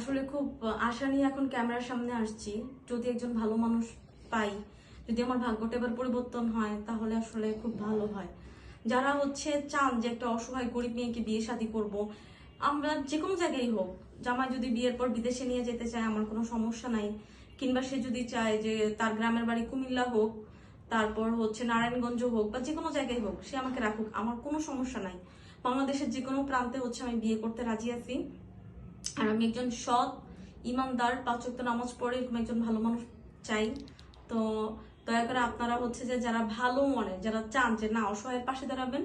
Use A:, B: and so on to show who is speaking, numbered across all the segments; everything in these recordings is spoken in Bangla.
A: আসলে খুব আশা নিয়ে এখন ক্যামেরার সামনে আসছি। যদি একজন ভালো মানুষ পাই, যদি আমার ভাগ্যটা এবার পরিবর্তন হয়, তাহলে আসলে খুব ভালো হয়। যারা হচ্ছে চান যে একটা অসহায় গরিব মেয়েকে বিয়ে শাদী করব, আমরা যে কোনো জায়গায় হোক, জামাই যদি বিয়ের পর বিদেশে নিয়ে যেতে চায়, আমার কোনো সমস্যা নাই। কিংবা সে যদি চায় যে তার গ্রামের বাড়ি কুমিল্লা হোক, তারপর হচ্ছে নারায়ণগঞ্জ হোক, বা যে কোনো জায়গায় হোক, সে আমাকে রাখুক, আমার কোনো সমস্যা নাই। বাংলাদেশের যে কোনো প্রান্তে হচ্ছে আমি বিয়ে করতে রাজি আছি। আর আমি একজন সৎ ইমানদার পাঁচ ওয়াক্ত নামাজ পড়ে এরকম একজন ভালো মানুষ চাই। তো দয়া করে আপনারা হচ্ছে যে যারা ভালো মনে যারা চান যে না অসহায়ের পাশে দাঁড়াবেন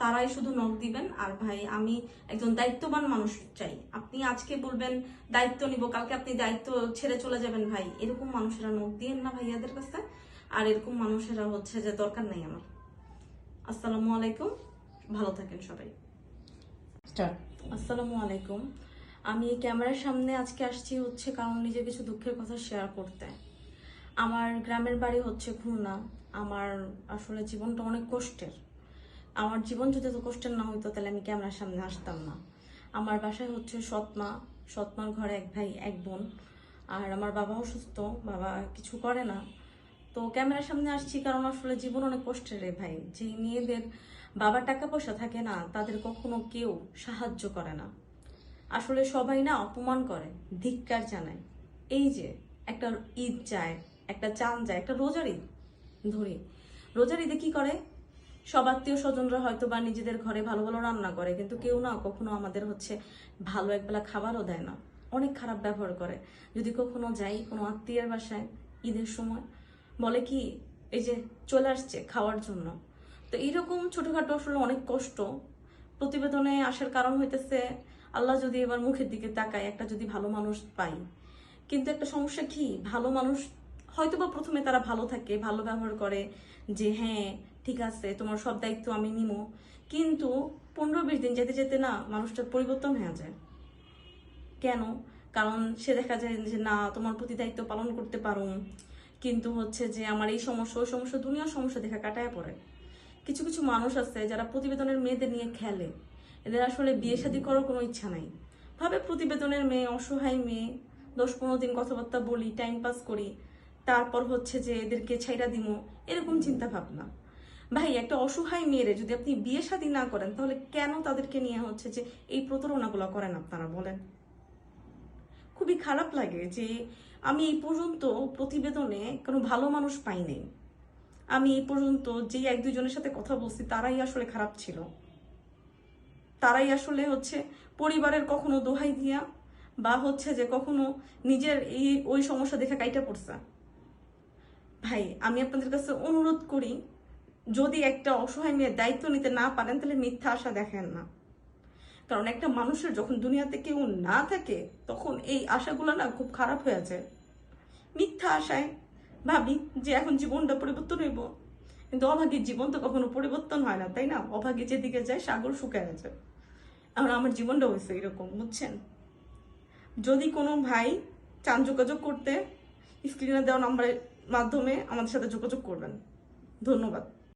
A: তারাই শুধু নখ দিবেন। আর ভাই আমি একজন দায়িত্ববান মানুষ চাই। আপনি আজকে বলবেন দায়িত্ব নিব কালকে আপনি দায়িত্ব ছেড়ে চলে যাবেন ভাই। এরকম মানুষেরা নখ দিয়েন না ভাইয়াদের কাছে। আর এরকম মানুষেরা হচ্ছে যে দরকার নেই আমার। আসসালামু আলাইকুম। ভালো থাকেন সবাই। আসসালামু আলাইকুম। আমি এই ক্যামেরার সামনে আজকে আসছি হচ্ছে কারণ নিজের কিছু দুঃখের কথা শেয়ার করতে। আমার গ্রামের বাড়ি হচ্ছে খুলনা। আমার আসলে জীবনটা অনেক কষ্টের। আমার জীবন যদি এত কষ্টের না হইতো, তাহলে আমি ক্যামেরার সামনে আসতাম না। আমার বাসায় হচ্ছে সৎমা। সৎমার ঘরে এক ভাই, এক বোন। আর আমার বাবা অসুস্থ বাবা কিছু করে না। তো ক্যামেরার সামনে আসছি কারণ আসলে জীবন অনেক কষ্টের রে ভাই। যে মেয়েদের বাবার টাকা পয়সা থাকে না, তাদের কখনো কেউ সাহায্য করে না। আসলে সবাই না অপমান করে, ধিক্কার জানায়। এই যে একটা ঈদ যায়, একটা চান যায়, একটা রোজার ঈদ ধরি। রোজার ঈদে কি করে? সব আত্মীয় স্বজনরা হয়তো বা নিজেদের ঘরে ভালো ভালো রান্না করে, কিন্তু কেউ না কখনো আমাদের হচ্ছে ভালো একবেলা খাবারও দেয় না। অনেক খারাপ ব্যবহার করে। যদি কখনো যাই কোনো আত্মীয়ের বাসায় ঈদের সময়, বলে কি, এই যে চলে আসছে খাওয়ার জন্য। তো এইরকম ছোটোখাটো আসলে অনেক কষ্ট। প্রতিবেদনে আসার কারণ হইতেছে আল্লাহ যদি এবার মুখের দিকে তাকায়, একটা যদি ভালো মানুষ পাই। কিন্তু একটা সমস্যা কি? ভালো মানুষ হয়তো বা প্রথমে তারা ভালো থাকে, ভালো ব্যবহার করে যে হ্যাঁ ঠিক আছে, তোমার সব দায়িত্ব আমি নিমো কিন্তু পনেরো বিশ দিন যেতে যেতে না মানুষটার পরিবর্তন হয়ে যায়। কেন? কারণ সে দেখা যায় যে, না, তোমার প্রতি দায়িত্ব পালন করতে পারো। কিন্তু হচ্ছে যে, আমার এই সমস্যা, ওই সমস্যা, দুনিয়ার সমস্যা দেখা কাটায় পড়ে। কিছু কিছু মানুষ আছে যারা প্রতিবেদনের মেয়েদের নিয়ে খেলে। এদের আসলে বিয়ে শাদী করার কোনো ইচ্ছা নাই। ভাবে প্রতিবেদনের মেয়ে, অসহায় মেয়ে, দশ পনেরো দিন কথাবার্তা বলি টাইম পাস করি, তারপর হচ্ছে যে এদেরকে ছাইরা দিমো, এরকম চিন্তা ভাবনা। ভাই, একটা অসহায় মেয়েরে যদি আপনি বিয়ে শাদী না করেন, তাহলে কেন তাদেরকে নিয়ে হচ্ছে যে এই প্রতারণাগুলো করেন আপনারা, বলেন? খুবই খারাপ লাগে যে আমি এই পর্যন্ত প্রতিবেদনে কোনো ভালো মানুষ পাই নাই আমি এই পর্যন্ত যে এক দুজনের সাথে কথা বলছি, তারাই আসলে খারাপ ছিল। তারাই আসলে হচ্ছে পরিবারের কখনো দোহাই দিয়া বা হচ্ছে যে কখনো নিজের এই, ওই সমস্যা দেখে কাইটা পড়ছে। ভাই, আমি আপনাদের কাছে অনুরোধ করি, যদি একটা অসহায় মেয়ের দায়িত্ব নিতে না পারেন, তাহলে মিথ্যা আশা দেখেন না। কারণ একটা মানুষের যখন দুনিয়াতে কেউ না থাকে, তখন এই আশাগুলো না খুব খারাপ হয়ে আছে মিথ্যা আশায় ভাবি যে এখন জীবনটা পরিবর্তন হইব। কিন্তু অভাগীর জীবন তো কখনো পরিবর্তন হয় না, তাই না? অভাগী যেদিকে যায়, সাগর শুকায় গেছে এখন আমার জীবনটা হয়েছে এরকম, বুঝছেন? যদি কোনো ভাই চান যোগাযোগ করতে স্ক্রিনে দেওয়া নাম্বারের মাধ্যমে আমাদের সাথে যোগাযোগ করবেন। ধন্যবাদ।